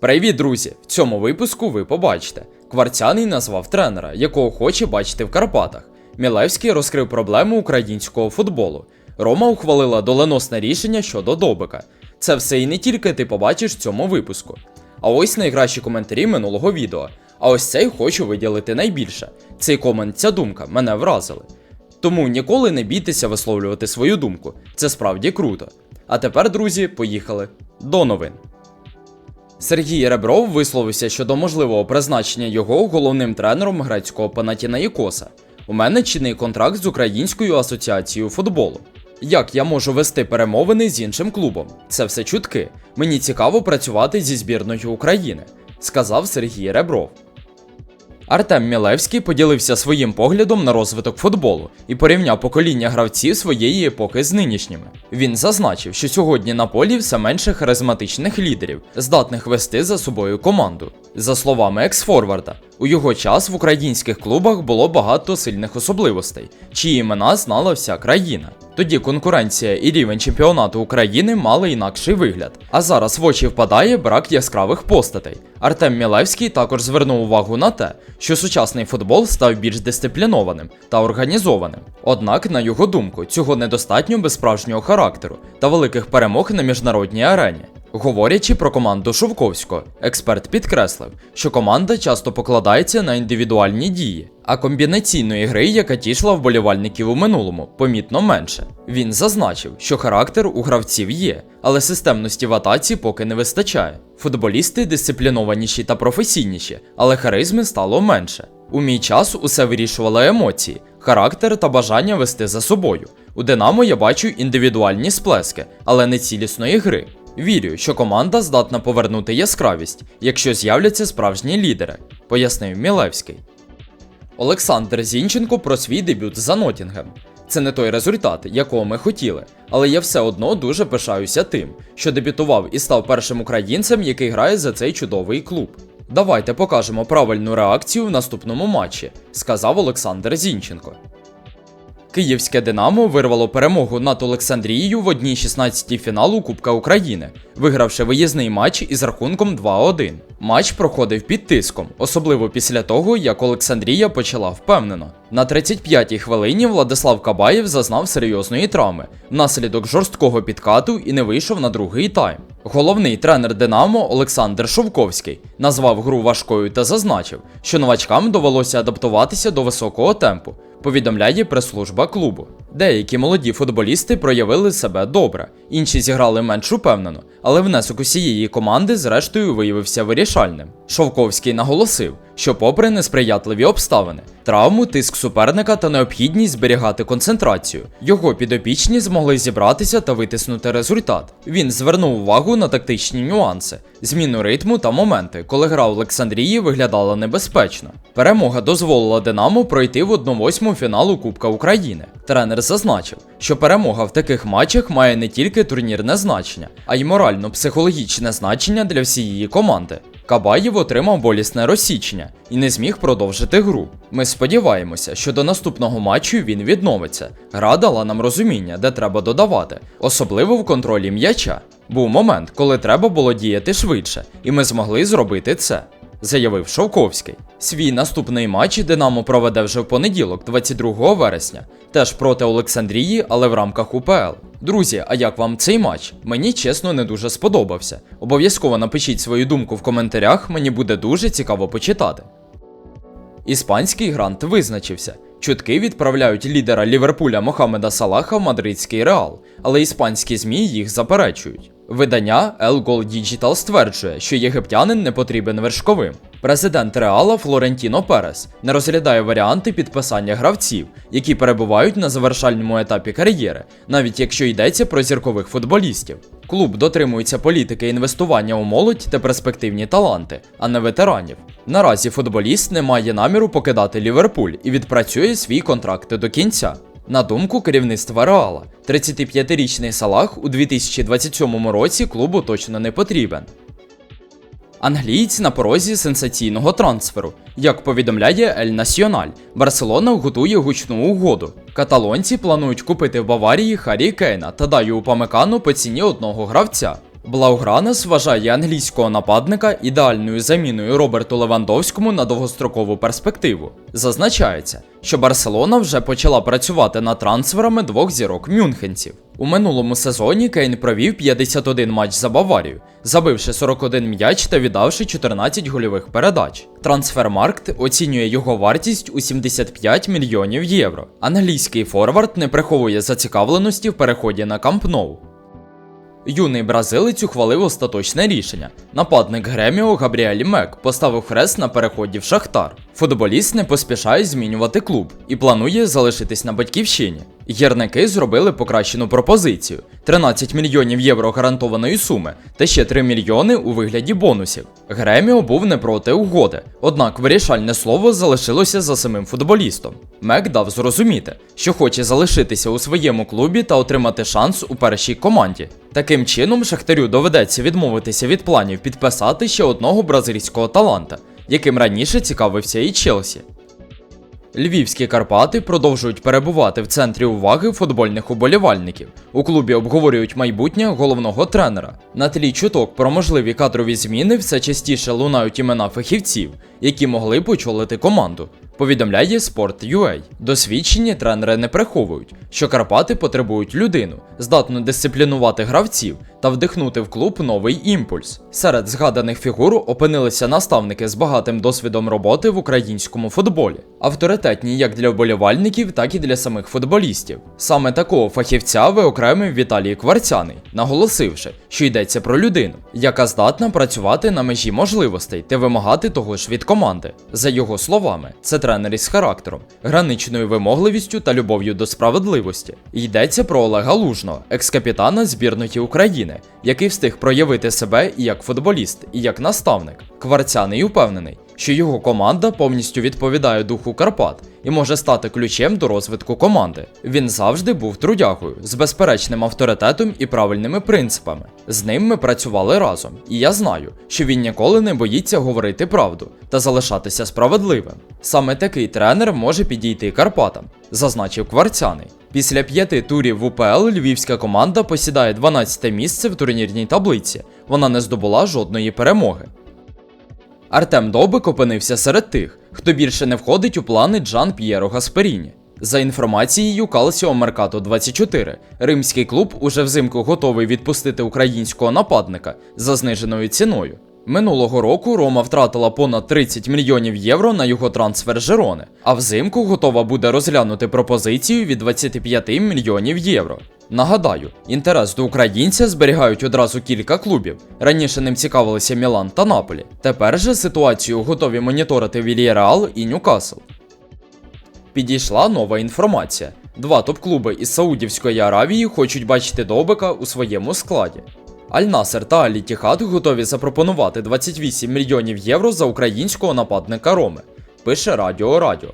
Привіт, друзі! В цьому випуску ви побачите. Кварцяний назвав тренера, якого хоче бачити в Карпатах. Мілевський розкрив проблему українського футболу. Рома ухвалила доленосне рішення щодо Добика. Це все і не тільки ти побачиш в цьому випуску. А ось найкращі коментарі минулого відео. А ось цей хочу виділити найбільше. Цей комент, ця думка мене вразили. Тому ніколи не бійтеся висловлювати свою думку. Це справді круто. А тепер, друзі, поїхали до новин. Сергій Ребров висловився щодо можливого призначення його головним тренером грецького Панатінаїкоса. У мене чинний контракт з Українською асоціацією футболу. Як я можу вести перемовини з іншим клубом? Це все чутки. Мені цікаво працювати зі збірною України, сказав Сергій Ребров. Артем Мілевський поділився своїм поглядом на розвиток футболу і порівняв покоління гравців своєї епохи з нинішніми. Він зазначив, що сьогодні на полі все менше харизматичних лідерів, здатних вести за собою команду. За словами екс-форварда, у його час в українських клубах було багато сильних особливостей, чиї імена знала вся країна. Тоді конкуренція і рівень чемпіонату України мали інакший вигляд. А зараз в очі впадає брак яскравих постатей. Артем Мілевський також звернув увагу на те, що сучасний футбол став більш дисциплінованим та організованим. Однак, на його думку, цього недостатньо без справжнього характеру та великих перемог на міжнародній арені. Говорячи про команду Шовковського, експерт підкреслив, що команда часто покладається на індивідуальні дії, а комбінаційної гри, яка тішла вболівальників у минулому, помітно менше. Він зазначив, що характер у гравців є, але системності в атаці поки не вистачає. Футболісти дисциплінованіші та професійніші, але харизми стало менше. У мій час усе вирішували емоції, характер та бажання вести за собою. У Динамо я бачу індивідуальні сплески, але не цілісної гри. Вірю, що команда здатна повернути яскравість, якщо з'являться справжні лідери, пояснив Мілевський. Олександр Зінченко про свій дебют за Нотінгем. Це не той результат, якого ми хотіли, але я все одно дуже пишаюся тим, що дебютував і став першим українцем, який грає за цей чудовий клуб. Давайте покажемо правильну реакцію в наступному матчі, сказав Олександр Зінченко. Київське Динамо вирвало перемогу над Олександрією в одній 16 фіналу Кубка України, вигравши виїзний матч із рахунком 2-1. Матч проходив під тиском, особливо після того, як Олександрія почала впевнено. На 35-й хвилині Владислав Кабаєв зазнав серйозної травми внаслідок жорсткого підкату і не вийшов на другий тайм. Головний тренер Динамо Олександр Шовковський назвав гру важкою та зазначив, що новачкам довелося адаптуватися до високого темпу повідомляє прес-служба клубу. Деякі молоді футболісти проявили себе добре, інші зіграли менш упевнено, але внесок усієї команди зрештою виявився вирішальним. Шовковський наголосив, що, попри несприятливі обставини, травму, тиск суперника та необхідність зберігати концентрацію, його підопічні змогли зібратися та витиснути результат. Він звернув увагу на тактичні нюанси, зміну ритму та моменти, коли гра Олександрії виглядала небезпечно. Перемога дозволила Динамо пройти в 1-8 фіналу Кубка України. Тренер зазначив, що перемога в таких матчах має не тільки турнірне значення, а й морально-психологічне значення для всієї команди. Кабаєв отримав болісне розсічення і не зміг продовжити гру. Ми сподіваємося, що до наступного матчу він відновиться. Гра дала нам розуміння, де треба додавати, особливо в контролі м'яча. Був момент, коли треба було діяти швидше, і ми змогли зробити це. Заявив Шовковський. Свій наступний матч Динамо проведе вже в понеділок, 22 вересня, теж проти Олександрії, але в рамках УПЛ. Друзі, а як вам цей матч? Мені чесно не дуже сподобався. Обов'язково напишіть свою думку в коментарях, мені буде дуже цікаво почитати. Іспанський грант визначився. Чутки відправляють лідера Ліверпуля Мохамеда Салаха в мадридський реал, але іспанські ЗМІ їх заперечують. Видання El Gol Digital стверджує, що єгиптянин не потрібен вершковим. Президент Реала Флорентіно Перес не розглядає варіанти підписання гравців, які перебувають на завершальному етапі кар'єри, навіть якщо йдеться про зіркових футболістів. Клуб дотримується політики інвестування у молодь та перспективні таланти, а не ветеранів. Наразі футболіст не має наміру покидати Ліверпуль і відпрацює свій контракт до кінця. На думку керівництва Реала, 35-річний Салах у 2027 році клубу точно не потрібен. Англієць на порозі сенсаційного трансферу. Як повідомляє Ель Національ, Барселона готує гучну угоду. Каталонці планують купити в Баварії Харі Кейна та Даю Упамекану по ціні одного гравця. Блаугранес вважає англійського нападника ідеальною заміною Роберту Левандовському на довгострокову перспективу. Зазначається, що Барселона вже почала працювати над трансферами двох зірок мюнхенців. У минулому сезоні Кейн провів 51 матч за Баварію, забивши 41 м'яч та віддавши 14 гольових передач. Трансфермаркт оцінює його вартість у 75 мільйонів євро. Англійський форвард не приховує зацікавленості в переході на Камп Ноу. Юний бразилець ухвалив остаточне рішення. Нападник Греміо Габріель Мек поставив хрест на переході в Шахтар. Футболіст не поспішає змінювати клуб і планує залишитись на батьківщині. Гірники зробили покращену пропозицію: 13 мільйонів євро гарантованої суми та ще 3 мільйони у вигляді бонусів. Греміо був не проти угоди, однак вирішальне слово залишилося за самим футболістом. Мек дав зрозуміти, що хоче залишитися у своєму клубі та отримати шанс у першій команді. Таким чином, Шахтарю доведеться відмовитися від планів підписати ще одного бразильського таланта, яким раніше цікавився і Челсі. Львівські Карпати продовжують перебувати в центрі уваги футбольних уболівальників. У клубі обговорюють майбутнє головного тренера. На тлі чуток про можливі кадрові зміни все частіше лунають імена фахівців, які могли б очолити команду. Повідомляє Sport.ua. Досвідчені тренери не приховують, що Карпати потребують людину, здатну дисциплінувати гравців та вдихнути в клуб новий імпульс. Серед згаданих фігур опинилися наставники з багатим досвідом роботи в українському футболі, авторитетні як для вболівальників, так і для самих футболістів. Саме такого фахівця виокремив Віталій Кварцяний, наголосивши, що йдеться про людину, яка здатна працювати на межі можливостей та вимагати того ж від команди. За його словами, це тренер із характером, граничною вимогливістю та любов'ю до справедливості. Йдеться про Олега Лужного, екс-капітана збірної України, який встиг проявити себе і як футболіст, і як наставник. Кварцяний упевнений, що його команда повністю відповідає духу Карпат і може стати ключем до розвитку команди. Він завжди був трудягою з безперечним авторитетом і правильними принципами. З ним ми працювали разом, і я знаю, що він ніколи не боїться говорити правду та залишатися справедливим. Саме такий тренер може підійти Карпатам, зазначив Кварцяний. Після п'яти турів в УПЛ львівська команда посідає 12 місце в турнірній таблиці. Вона не здобула жодної перемоги. Артем Довбик опинився серед тих, хто більше не входить у плани Джан П'єро Гасперіні. За інформацією Calcio Mercato 24, римський клуб уже взимку готовий відпустити українського нападника за зниженою ціною. Минулого року Рома втратила понад 30 мільйонів євро на його трансфер Жерони, а взимку готова буде розглянути пропозицію від 25 мільйонів євро. Нагадаю, інтерес до українця зберігають одразу кілька клубів. Раніше ним цікавилися Мілан та Наполі. Тепер же ситуацію готові моніторити Вільяреал і Ньюкасл. Підійшла нова інформація. Два топ-клуби із Саудівської Аравії хочуть бачити Довбика у своєму складі. Аль-Насер та Аль-Тіхад готові запропонувати 28 мільйонів євро за українського нападника Роми. Пише Радіо Радіо.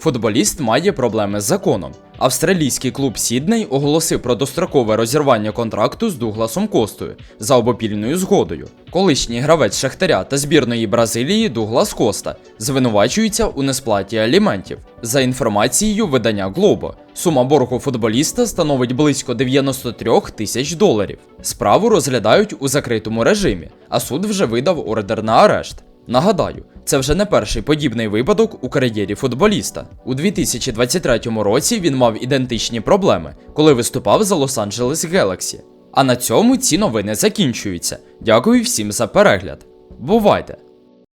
Футболіст має проблеми з законом. Австралійський клуб Сідней оголосив про дострокове розірвання контракту з Дугласом Костою за обопільною згодою. Колишній гравець Шахтаря та збірної Бразилії Дуглас Коста звинувачується у несплаті аліментів. За інформацією видання Глобо, сума боргу футболіста становить близько 93 тисяч доларів. Справу розглядають у закритому режимі, а суд вже видав ордер на арешт. Нагадаю, це вже не перший подібний випадок у кар'єрі футболіста. У 2023 році він мав ідентичні проблеми, коли виступав за Лос-Анджелес Гелаксі. А на цьому ці новини закінчуються. Дякую всім за перегляд. Бувайте!